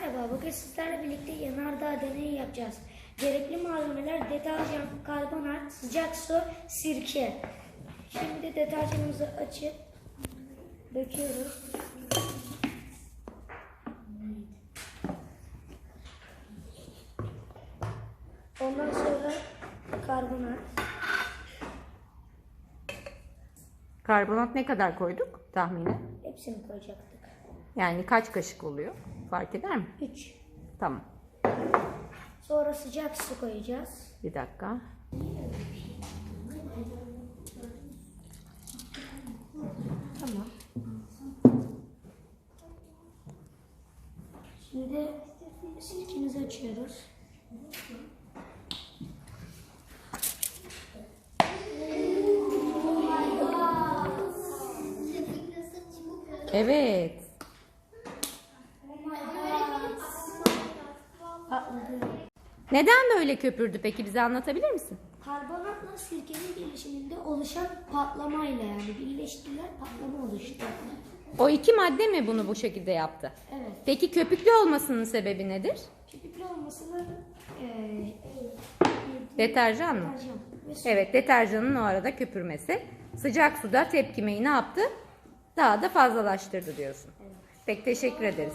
Merhaba, bugün sizlerle birlikte yanardağ deneyi yapacağız. Gerekli malzemeler deterjan, karbonat, sıcak su, sirke. Şimdi deterjanımızı açıp döküyoruz. Ondan sonra karbonat. Karbonat ne kadar koyduk tahminen? Hepsini koyacaktık. Yani kaç kaşık oluyor? Fark eder mi? 3. Tamam. Sonra sıcak su koyacağız. Bir dakika. Tamam. Şimdi sirkemizi açıyoruz. Evet. Neden böyle köpürdü peki bize anlatabilir misin? Karbonatla sirkenin birleşiminde oluşan patlamayla yani birleştiler patlama oluştu. O iki madde mi bunu bu şekilde yaptı? Evet. Peki köpüklü olmasının sebebi nedir? Köpüklü olmasını eee Deterjan mı? deterjan. Evet deterjanın o arada köpürmesi. Sıcak suda tepkimeyi ne yaptı? Daha da fazlalaştırdı diyorsun. Peki teşekkür ederiz.